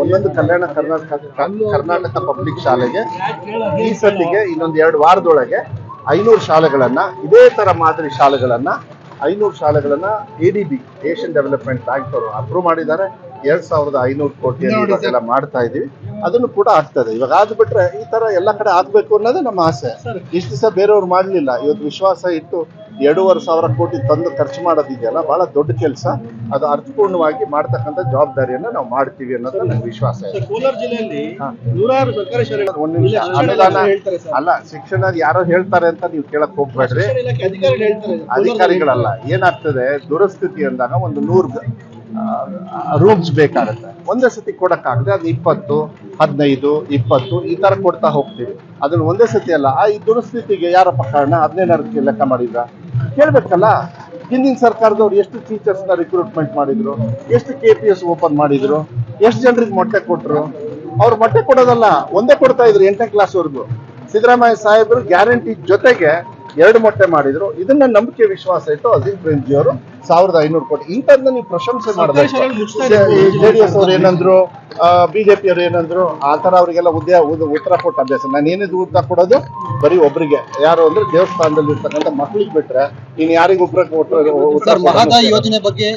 ಒಂದೊಂದು ಕಲ್ಯಾಣ ಕರ್ನಾಟಕ ಕರ್ನಾಟಕ ಪಬ್ಲಿಕ್ ಶಾಲೆಗೆ ಈ ಸತಿಗೆ ಇನ್ನೊಂದು ಎರಡು ವಾರದೊಳಗೆ ಐನೂರು ಶಾಲೆಗಳನ್ನ ಇದೇ ತರ ಮಾದರಿ ಶಾಲೆಗಳನ್ನ ಐನೂರು ಶಾಲೆಗಳನ್ನ A D B Asian development bank ಅವರು ಅಪ್ರೂವ್ ಮಾಡಿದ್ದಾರೆ. ಎರಡ್ ಸಾವಿರದ ಐನೂರು ಕೋಟಿ ಎಲ್ಲ ಮಾಡ್ತಾ ಇದೀವಿ. ಅದನ್ನು ಕೂಡ ಆಗ್ತದೆ. ಇವಾಗ ಆದ್ಬಿಟ್ರೆ ಈ ತರ ಎಲ್ಲ ಕಡೆ ಆಗ್ಬೇಕು ಅನ್ನೋದೇ ನಮ್ಮ ಆಸೆ. ಇಷ್ಟು ದಿವಸ ಬೇರೆಯವ್ರು ಮಾಡ್ಲಿಲ್ಲ. ಇವತ್ತು ವಿಶ್ವಾಸ ಇಟ್ಟು ಎರಡೂವರೆ ಸಾವಿರ ಕೋಟಿ ತಂದು ಖರ್ಚು ಮಾಡೋದಿದೆಯಲ್ಲ ಬಹಳ ದೊಡ್ಡ ಕೆಲಸ. ಅದು ಅರ್ಥಪೂರ್ಣವಾಗಿ ಮಾಡ್ತಕ್ಕಂಥ ಜವಾಬ್ದಾರಿಯನ್ನ ನಾವು ಮಾಡ್ತೀವಿ ಅನ್ನೋದು ನನಗೆ ವಿಶ್ವಾಸ ಇದೆ. ಕೋಲಾರ ಜಿಲ್ಲೆಯಲ್ಲಿ ನೂರಾರು ಒಂದ್ ನಿಮಿಷ. ಅನುದಾನ. ಅಲ್ಲ ಶಿಕ್ಷಣ ಯಾರೋ ಹೇಳ್ತಾರೆ ಅಂತ ನೀವು ಕೇಳಕ್ ಹೋಗ್ಬೇಡ್ರಿ. ಅಧಿಕಾರಿಗಳಲ್ಲ ಏನಾಗ್ತದೆ ದುರಸ್ಥಿತಿ ಅಂದಾಗ ಒಂದು ನೂರು ರೂಮ್ಸ್ ಬೇಕಾಗುತ್ತೆ. ಒಂದೇ ಸತಿ ಕೊಡಕ್ಕಾಗದೆ ಅದು ಇಪ್ಪತ್ತು ಹದಿನೈದು ಇಪ್ಪತ್ತು ಈ ತರ ಕೊಡ್ತಾ ಹೋಗ್ತೀವಿ. ಅದನ್ನ ಒಂದೇ ಸತಿ ಅಲ್ಲ ಆ ಈ ದುರಸ್ಥಿತಿಗೆ ಯಾರಪ್ಪ ಕಾರಣ? ಹದಿನೈದು ಲೆಕ್ಕ ಮಾಡಿದ್ರ? ಕೇಳ್ಬೇಕಲ್ಲ? ಹಿಂದಿನ ಸರ್ಕಾರದವ್ರು ಎಷ್ಟು ಟೀಚರ್ಸ್ನ ರಿಕ್ರೂಟ್ಮೆಂಟ್ ಮಾಡಿದ್ರು? ಎಷ್ಟು ಕೆ ಪಿ ಎಸ್ ಓಪನ್ ಮಾಡಿದ್ರು? ಎಷ್ಟು ಜನರಿಗೆ ಮೊಟ್ಟೆ ಕೊಟ್ರು? ಅವ್ರು ಮೊಟ್ಟೆ ಕೊಡೋದಲ್ಲ ಒಂದೇ ಕೊಡ್ತಾ ಇದ್ರು ಎಂಟನೇ ಕ್ಲಾಸ್ ವರೆಗೂ ಸಿದ್ದರಾಮಯ್ಯ ಸಾಹೇಬರು ಗ್ಯಾರಂಟಿ ಜೊತೆಗೆ ಎರಡು ಮೊಟ್ಟೆ ಮಾಡಿದ್ರು. ಇದನ್ನ ನಂಬಿಕೆ ವಿಶ್ವಾಸ ಇಟ್ಟು ಅಜೀಂ ಪ್ರೇಮ್ಜಿ ಅವರು ಸಾವಿರದ ಐನೂರು ಕೋಟಿ. ಇಂಥದ್ದನ್ನ ನೀವು ಪ್ರಶಂಸೆ ಮಾಡಬೇಕು. ಶಾಲೆಗಳು ಜೆ ಡಿ ಎಸ್ ಅವ್ರು ಏನಂದ್ರು ಬಿಜೆಪಿ ಪಿಯವರು ಏನಂದ್ರು ಆ ತರ ಅವರಿಗೆಲ್ಲ ಉದ್ಯ ಉತ್ತರ ಕೊಟ್ಟ ಅಭ್ಯಾಸ. ನಾನು ಏನಿದು ಉತ್ತರ ಕೊಡೋದು ಬರೀ ಒಬ್ರಿಗೆ. ಯಾರು ಅಂದ್ರೆ ದೇವಸ್ಥಾನದಲ್ಲಿ ಇರ್ತಕ್ಕಂಥ ಮಕ್ಳಿಗೆ ಬಿಟ್ರೆ ನೀನ್ ಯಾರಿಗೂ ಉತ್ತರ ಮಹದಾಯಿ ಯೋಜನೆ ಬಗ್ಗೆ